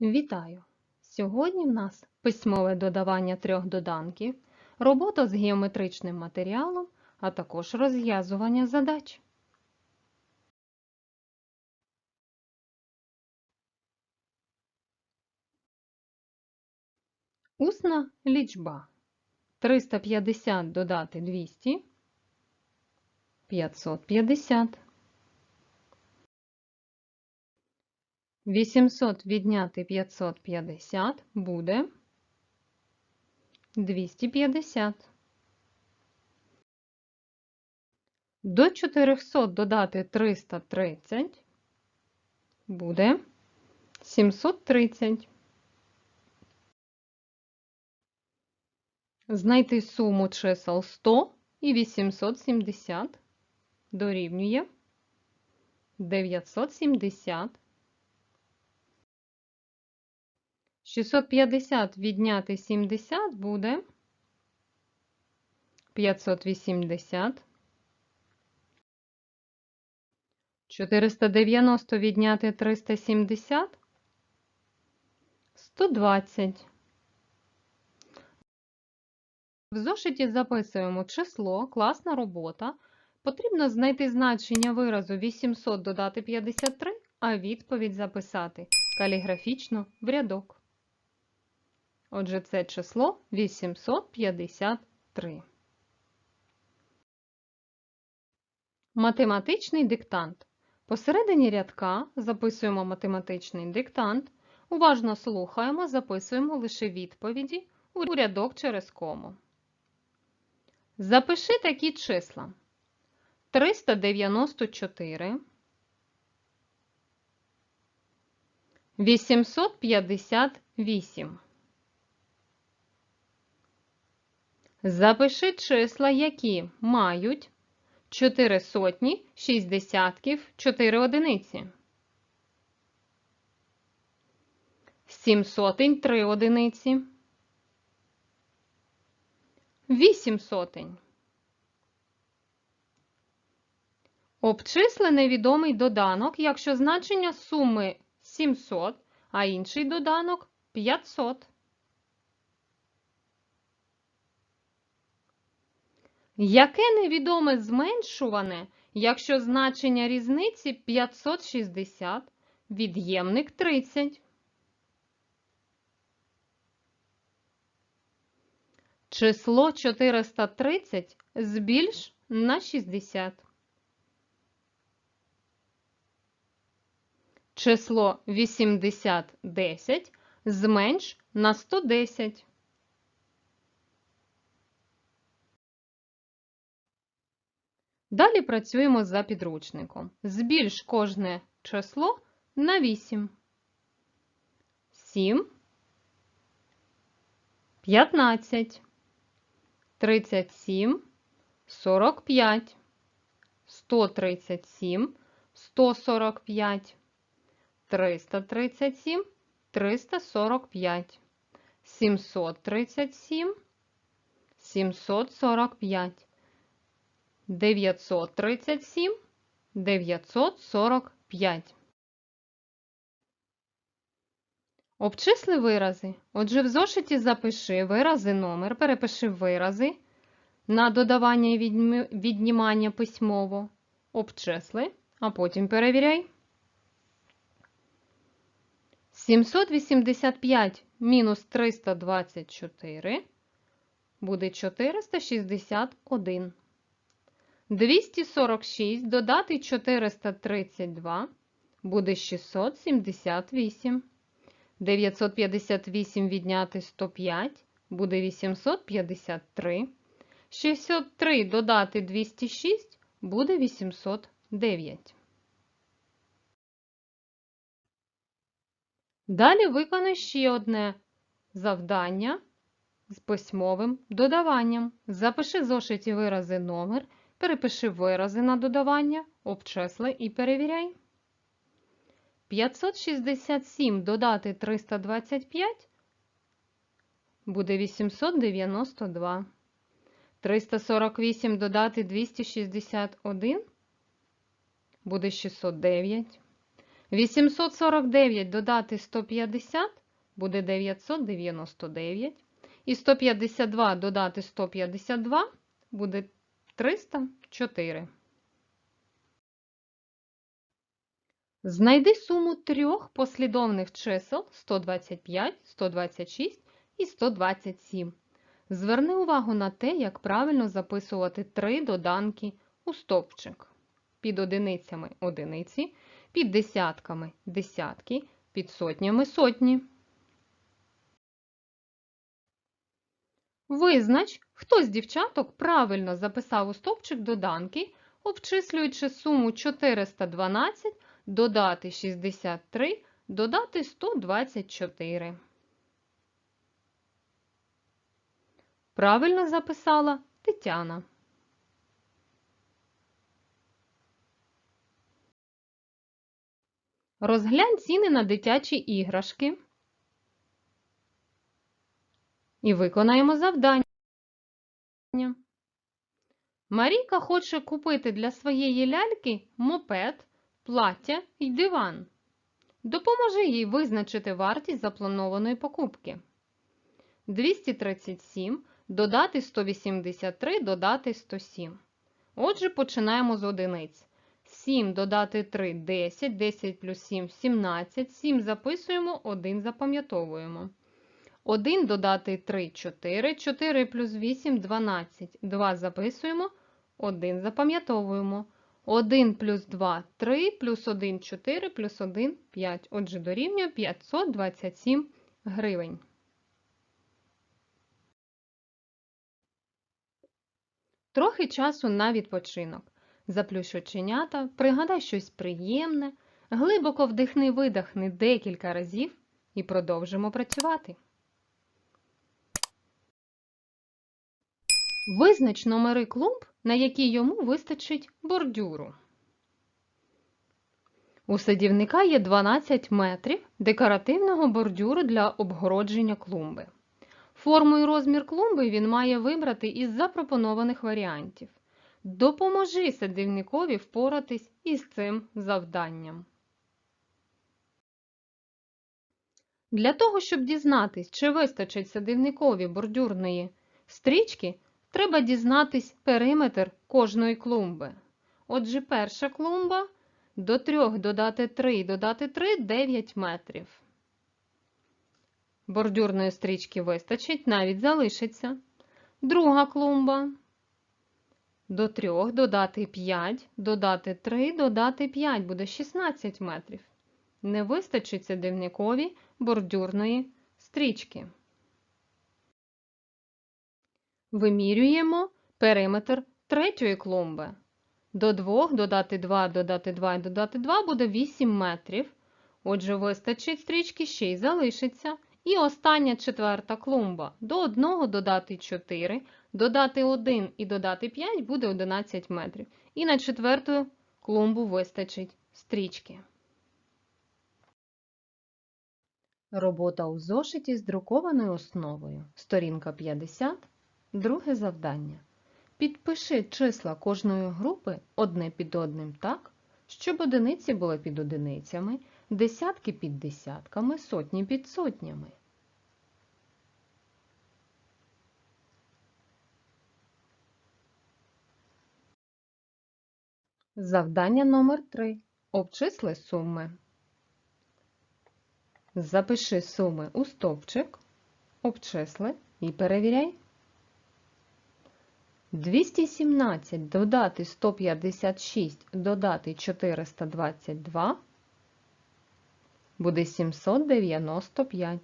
Вітаю! Сьогодні в нас письмове додавання трьох доданків, робота з геометричним матеріалом, а також розв'язування задач. Усна лічба. 350 додати 200 – 550. 800 відняти 550 буде 250. До 400 додати 330 буде 730. Знайти суму чисел 100 і 870 дорівнює 970. 650 відняти 70 буде 580. 490 відняти 370 120. В зошиті записуємо число, класна робота. Потрібно знайти значення виразу 800 додати 53, а відповідь записати каліграфічно в рядок. Отже, це число 853. Математичний диктант. Посередині рядка записуємо математичний диктант. Уважно слухаємо, записуємо лише відповіді у рядок через кому. Запиши такі числа. 394, 858. Запиши числа, які мають 4 сотні, 6 десятків, 4 одиниці. 7 сотень, 3 одиниці. 8 сотень. Обчисли невідомий доданок, якщо значення суми 700, а інший доданок 500. Яке невідоме зменшуване, якщо значення різниці 560, від'ємник 30? Число 430 збільш на 60. Число 8010 зменш на 110. Далі працюємо за підручником. Збільш кожне число на 8. 7, 15, 37, 45, 137, 145, 337, 345, 737, 745. 937, 945. Обчисли вирази. Отже, в зошиті запиши вирази номер, перепиши вирази на додавання і віднімання письмово. Обчисли, а потім перевіряй. 785 мінус 324 буде 461. 246 додати 432 буде 678. 958 відняти 105 буде 853. 603 додати 206 буде 809. Далі виконай ще одне завдання з письмовим додаванням. Запиши зошиті вирази номер Перепиши вирази на додавання, обчисли і перевіряй. 567 додати 325 буде 892. 348 додати 261 буде 609. 849 додати 150 буде 999. І 152 додати 152 буде 304. Знайди суму трьох послідовних чисел 125, 126 і 127. Зверни увагу на те, як правильно записувати три доданки у стовпчик. Під одиницями одиниці, під десятками десятки, під сотнями сотні. Визнач, хто з дівчаток правильно записав у стовпчик доданки, обчислюючи суму 412, додати 63, додати 124. Правильно записала Тетяна. Розглянь ціни на дитячі іграшки. І виконаємо завдання. Марійка хоче купити для своєї ляльки мопед, плаття і диван. Допоможи їй визначити вартість запланованої покупки. 237 додати 183 додати 107. Отже, починаємо з одиниць. 7 додати 3 10, 10 плюс 7 17, 7 записуємо, 1 запам'ятовуємо. 1 додати 3 4, 4 плюс 8 12, 2 записуємо, 1 запам'ятовуємо. 1 плюс 2 3, плюс 1 4, плюс 1 5. Отже, дорівнює 527 гривень. Трохи часу на відпочинок. Заплющ оченята, пригадай щось приємне, глибоко вдихни-видихни декілька разів і продовжимо працювати. Визнач номери клумб, на які йому вистачить бордюру. У садівника є 12 метрів декоративного бордюру для обгородження клумби. Форму і розмір клумби він має вибрати із запропонованих варіантів. Допоможи садівникові впоратись із цим завданням. Для того, щоб дізнатись, чи вистачить садівникові бордюрної стрічки, треба дізнатись периметр кожної клумби. Отже, перша клумба до 3 додати 3 додати 3 9 метрів. Бордюрної стрічки вистачить, навіть залишиться. Друга клумба. До 3 додати 5, додати 3, додати 5 буде 16 метрів. Не вистачить садівникові бордюрної стрічки. Вимірюємо периметр третьої клумби. До 2 додати 2, додати 2 і додати 2 буде 8 метрів. Отже, вистачить стрічки, ще й залишиться. І остання четверта клумба. До 1 додати 4, додати 1 і додати 5 буде 11 метрів. І на четверту клумбу вистачить стрічки. Робота у зошиті з друкованою основою. Сторінка 50. Друге завдання. Підпиши числа кожної групи одне під одним так, щоб одиниці були під одиницями, десятки під десятками, сотні під сотнями. Завдання номер 3. Обчисли суми. Запиши суми у стовпчик, обчисли і перевіряй. 217 додати 156 додати 422 буде 795.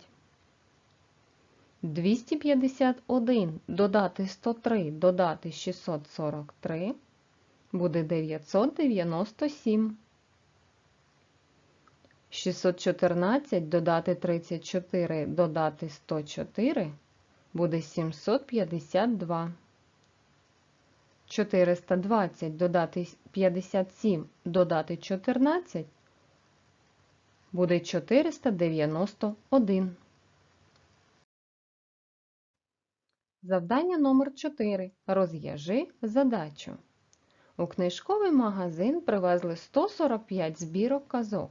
251 додати 103 додати 643 буде 997. 614 додати 34 додати 104 буде 752. 420 додати 57 додати 14 буде 491. Завдання номер 4. Розв'яжи задачу. У книжковий магазин привезли 145 збірок казок.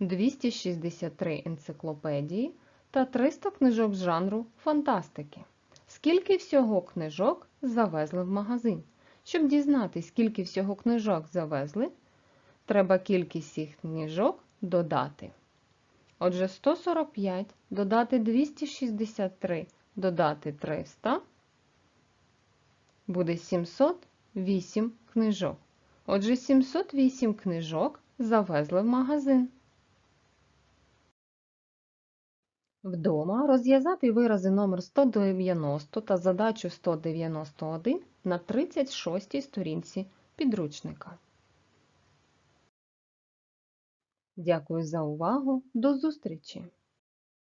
263 енциклопедії та 300 книжок жанру фантастики. Скільки всього книжок завезли в магазин? Щоб дізнатись, скільки всього книжок завезли, треба кількість цих книжок додати. Отже, 145 додати 263 додати 300 буде 708 книжок. Отже, 708 книжок завезли в магазин. Вдома розв'язати вирази номер 190 та задачу 191 на 36 сторінці підручника. Дякую за увагу. До зустрічі!